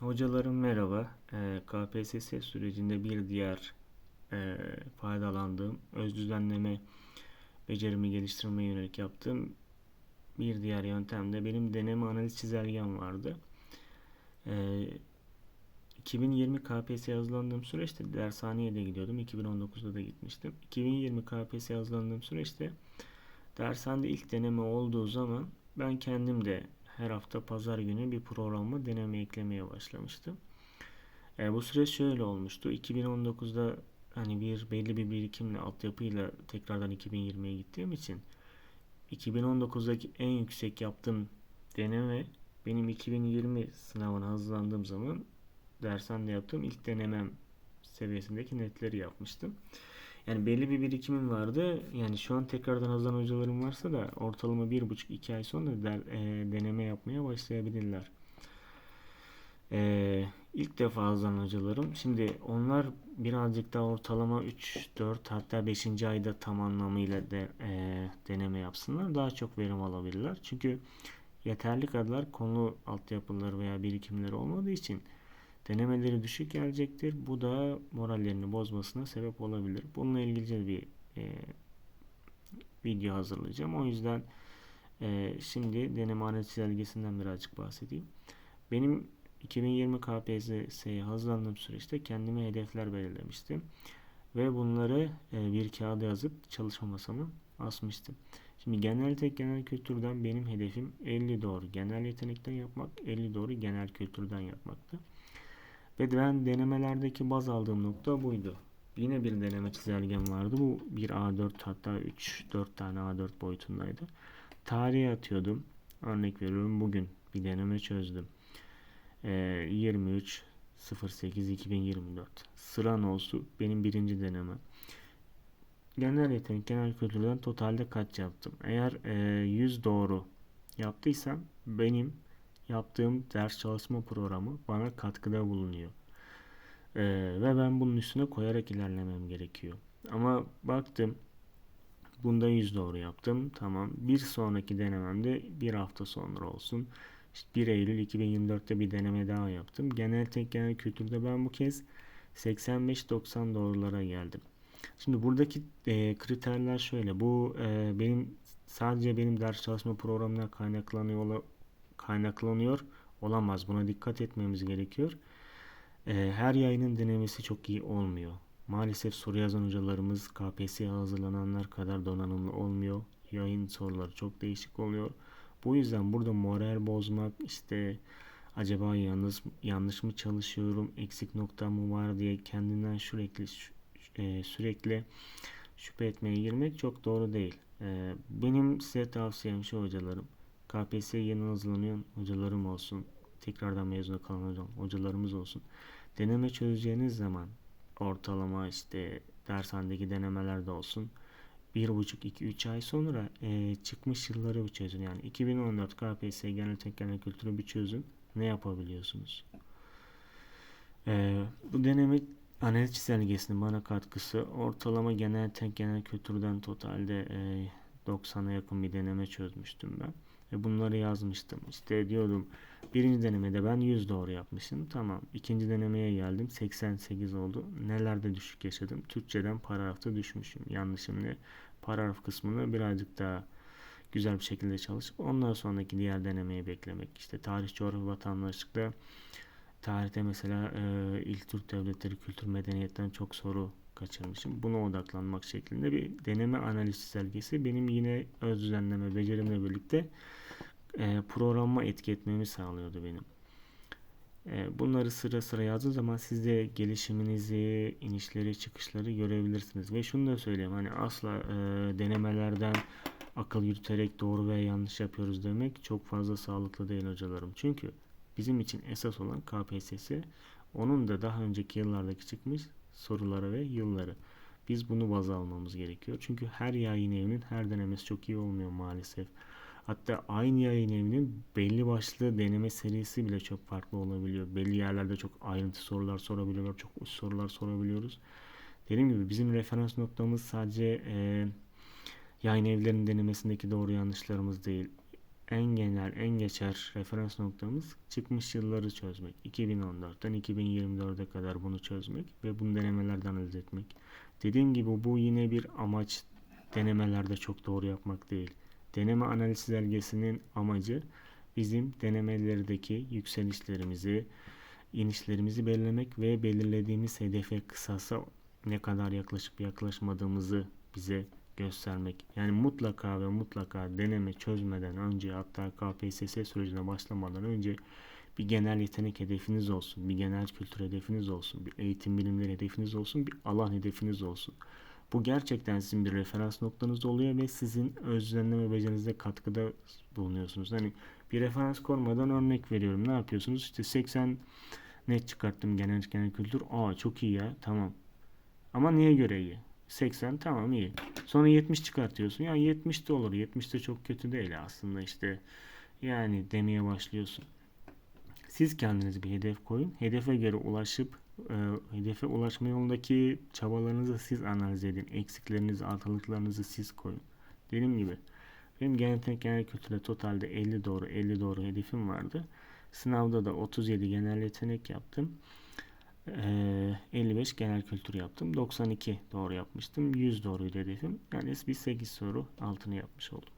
Hocalarım merhaba. Ee, KPSS sürecinde bir diğer e, faydalandığım, öz düzenleme becerimi geliştirmeye yönelik yaptığım bir diğer yöntem de benim deneme analiz çizelgem vardı. Ee, 2020 KPSS hazırlandığım süreçte dershaneye de gidiyordum. 2019'da da gitmiştim. 2020 KPSS hazırlandığım süreçte dershanede ilk deneme olduğu zaman ben kendim de her hafta pazar günü bir programa deneme eklemeye başlamıştım. E, bu süreç şöyle olmuştu. 2019'da hani bir belli bir birikimle altyapıyla tekrardan 2020'ye gittiğim için 2019'daki en yüksek yaptığım deneme benim 2020 sınavına hazırlandığım zaman dershanede yaptığım ilk denemem seviyesindeki netleri yapmıştım. Yani belli bir birikimim vardı. Yani şu an tekrardan hazırlanan hocalarım varsa da ortalama bir buçuk iki ay sonra der, e, deneme yapmaya başlayabilirler. E, ilk defa hazırlanan hocalarım. Şimdi onlar birazcık daha ortalama 3, 4 hatta 5. ayda tam anlamıyla de, e, deneme yapsınlar. Daha çok verim alabilirler. Çünkü yeterli kadar konu altyapıları veya birikimleri olmadığı için Denemeleri düşük gelecektir. Bu da morallerini bozmasına sebep olabilir. Bununla ilgili bir e, video hazırlayacağım. O yüzden e, şimdi deneme analiz çizelgesinden birazcık bahsedeyim. Benim 2020 KPSS'ye hazırlandığım süreçte kendime hedefler belirlemiştim. Ve bunları e, bir kağıda yazıp çalışma masama asmıştım. Şimdi genel tek genel kültürden benim hedefim 50 doğru genel yetenekten yapmak, 50 doğru genel kültürden yapmaktı. Ve ben denemelerdeki baz aldığım nokta buydu. Yine bir deneme çizelgem vardı. Bu bir A4 hatta 3-4 tane A4 boyutundaydı. Tarihe atıyordum. Örnek veriyorum bugün bir deneme çözdüm. Ee, 23 08 2024 sıra nosu benim birinci deneme. Genel yetenek, genel kültürden totalde kaç yaptım? Eğer e, 100 doğru yaptıysam benim yaptığım ders çalışma programı bana katkıda bulunuyor. Ee, ve ben bunun üstüne koyarak ilerlemem gerekiyor. Ama baktım bunda 100 doğru yaptım. Tamam. Bir sonraki denememde bir hafta sonra olsun. İşte 1 Eylül 2024'te bir deneme daha yaptım. Genel tek genel kültürde ben bu kez 85-90 doğrulara geldim. Şimdi buradaki e, kriterler şöyle. Bu e, benim sadece benim ders çalışma programına kaynaklanıyor kaynaklanıyor olamaz. Buna dikkat etmemiz gerekiyor. Ee, her yayının denemesi çok iyi olmuyor. Maalesef soru yazan hocalarımız KPSS'ye hazırlananlar kadar donanımlı olmuyor. Yayın soruları çok değişik oluyor. Bu yüzden burada moral bozmak işte acaba yalnız yanlış mı çalışıyorum, eksik nokta mı var diye kendinden sürekli e, sürekli şüphe etmeye girmek çok doğru değil. E, benim size tavsiyem şu hocalarım. KPSS yeni hazırlanan hocalarım olsun. Tekrardan mezuna kalan hocam, hocalarımız olsun. Deneme çözeceğiniz zaman ortalama işte dershanedeki denemelerde olsun. 1,5-2-3 ay sonra e, çıkmış yılları bir çözün. Yani 2014 KPSS genel tek genel kültürü bir çözün. Ne yapabiliyorsunuz? E, bu deneme analiz çizelgesinin bana katkısı ortalama genel tek genel kültürden totalde e, 90'a yakın bir deneme çözmüştüm ben. Ve bunları yazmıştım. İşte diyordum birinci denemede ben 100 doğru yapmışım. Tamam. İkinci denemeye geldim. 88 oldu. Nelerde düşük yaşadım? Türkçeden paragrafta düşmüşüm. Yanlışım ne? Paragraf kısmını birazcık daha güzel bir şekilde çalışıp ondan sonraki diğer denemeyi beklemek. İşte tarih, coğrafya, vatandaşlıkta tarihte mesela e, ilk Türk devletleri kültür medeniyetten çok soru kaçırmışım. Buna odaklanmak şeklinde bir deneme analiz çizelgesi benim yine öz düzenleme becerimle birlikte e, programıma etki etmemi sağlıyordu benim. E, bunları sıra sıra yazdığım zaman siz de gelişiminizi, inişleri, çıkışları görebilirsiniz. Ve şunu da söyleyeyim hani asla e, denemelerden akıl yürüterek doğru veya yanlış yapıyoruz demek çok fazla sağlıklı değil hocalarım. Çünkü bizim için esas olan KPSS onun da daha önceki yıllardaki çıkmış soruları ve yılları. Biz bunu baz almamız gerekiyor. Çünkü her yayın evinin her denemesi çok iyi olmuyor maalesef. Hatta aynı yayın evinin belli başlı deneme serisi bile çok farklı olabiliyor. Belli yerlerde çok ayrıntı sorular sorabiliyorlar, çok uç sorular sorabiliyoruz. Dediğim gibi bizim referans noktamız sadece e, yayın evlerinin denemesindeki doğru yanlışlarımız değil. En genel, en geçer referans noktamız çıkmış yılları çözmek. 2014'ten 2024'e kadar bunu çözmek ve bunu denemelerden analiz etmek. Dediğim gibi bu yine bir amaç denemelerde çok doğru yapmak değil. Deneme analiz çizelgesinin amacı bizim denemelerdeki yükselişlerimizi, inişlerimizi belirlemek ve belirlediğimiz hedefe kısasa ne kadar yaklaşıp yaklaşmadığımızı bize göstermek. Yani mutlaka ve mutlaka deneme çözmeden önce hatta KPSS sürecine başlamadan önce bir genel yetenek hedefiniz olsun, bir genel kültür hedefiniz olsun, bir eğitim bilimleri hedefiniz olsun, bir alan hedefiniz olsun. Bu gerçekten sizin bir referans noktanız oluyor ve sizin özlemleme becerinize katkıda bulunuyorsunuz. Hani bir referans koymadan örnek veriyorum. Ne yapıyorsunuz? İşte 80 net çıkarttım genel genel kültür. Aa çok iyi ya. Tamam. Ama niye göre iyi? 80 tamam iyi. Sonra 70 çıkartıyorsun. Ya 70 de olur. 70 de çok kötü değil aslında işte. Yani demeye başlıyorsun. Siz kendinize bir hedef koyun. Hedefe göre ulaşıp e, hedefe ulaşma yolundaki çabalarınızı siz analiz edin. Eksiklerinizi, artılıklarınızı siz koyun. Dediğim gibi benim genel genel kültürde totalde 50 doğru 50 doğru hedefim vardı. Sınavda da 37 genel yetenek yaptım. Ee, 55 genel kültür yaptım. 92 doğru yapmıştım. 100 doğruydu hedefim. Yani bir 8 soru altını yapmış oldum.